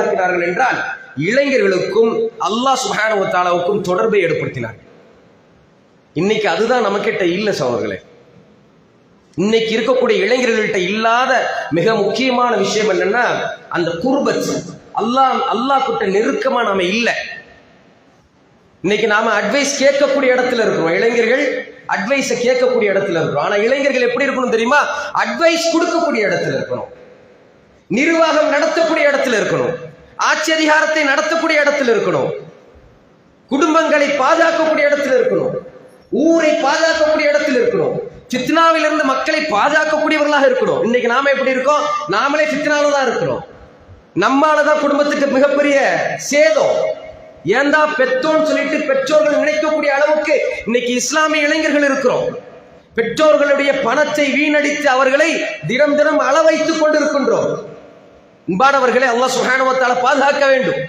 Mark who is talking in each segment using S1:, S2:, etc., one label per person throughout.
S1: இருக்கிறார்கள் என்றால் இளைஞர்களுக்கும் அல்லாஹ் சுப்ஹானஹு தொடர்பை ஏற்படுத்தினார். இன்னைக்கு அதுதான் நம்மகிட்ட இல்லை சோழர்களே இன்னைக்கு இருக்கக்கூடிய இளைஞர்கள்கிட்ட இல்லாத மிக முக்கியமான விஷயம் என்னன்னா அந்த குர்பத். அல்லாஹ் அல்லாஹ் கிட்ட நெருக்கமா நாம இல்லை. இன்னைக்கு நாம அட்வைஸ் கேட்கக்கூடிய இடத்துல இருக்கிறோம். இளைஞர்கள் அட்வைஸை கேட்கக்கூடிய இடத்துல இருக்கிறோம். ஆனா இளைஞர்கள் எப்படி இருக்கணும் தெரியுமா? அட்வைஸ் கொடுக்கக்கூடிய இடத்துல இருக்கணும். நிர்வாகம் நடத்தக்கூடிய இடத்துல இருக்கணும். ஆட்சி அதிகாரத்தை நடத்தக்கூடிய இடத்துல இருக்கணும். குடும்பங்களை பாதுகாக்கக்கூடிய இடத்துல இருக்கணும். ஊரை பாதுகாக்கக்கூடிய இடத்துல இருக்கணும். சித்னாவிலிருந்து மக்களை பாதுகாக்கக்கூடியவர்களாக இருக்கணும். இன்னைக்கு நாம எப்படி இருக்கோம்? நாமளே ஃபித்னால தான் இருக்கிறோம். நம்மாலதான் குடும்பத்துக்கு மிகப்பெரிய சேதம். ஏன்டா பெற்றோன்னு சொல்லிட்டு பெற்றோர்கள் நினைக்கக்கூடிய அளவுக்கு இன்னைக்கு இஸ்லாமிய இளைஞர்கள் இருக்கிறோம். பெற்றோர்களுடைய பணத்தை வீணடித்து அவர்களை தினம் தினம் அளவைத்துக் கொண்டிருக்கின்றோம். அன்பானவர்களை அல்லா சுகானுவத்தால் பாதுகாக்க வேண்டும்.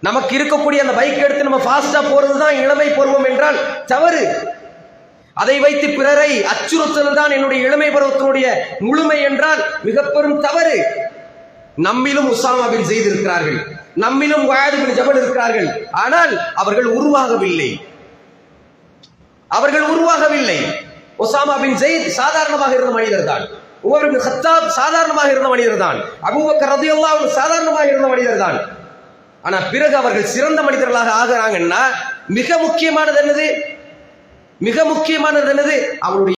S1: நமக்கு இருக்கக்கூடிய அந்த பைக் எடுத்து நம்ம ஃபாஸ்டா போறதுதான் இளமை பருவம் என்றால் தவறு. அதை வைத்து பிறரை அச்சுறுத்தல் தான் என்னுடைய இளமை பருவத்தினுடைய முழுமை என்றால் மிக பெரும் தவறு. நம்மிலும் உசாமா பின் செய்து இருக்கிறார்கள். நம்மிலும் வாயது பின் ஜபல் இருக்கிறார்கள். ஆனால் அவர்கள் உருவாகவில்லை. அவர்கள் உருவாகவில்லை. ஒசாமா பின் ஜெயித் சாதாரணமாக இருந்த மனிதர் தான். உமர் பின் ஹத்தாப் சாதாரணமாக இருந்த மனிதர் தான். அபூபக்கர் ரதியல்லாஹு சாதாரணமாக இருந்த மனிதர் தான். ஆனா பிறகு அவர்கள் சிறந்த மனிதர்களாக ஆகிறாங்கன்னா மிக முக்கியமானது என்னது? மிக முக்கியமானது என்னது? அவருடைய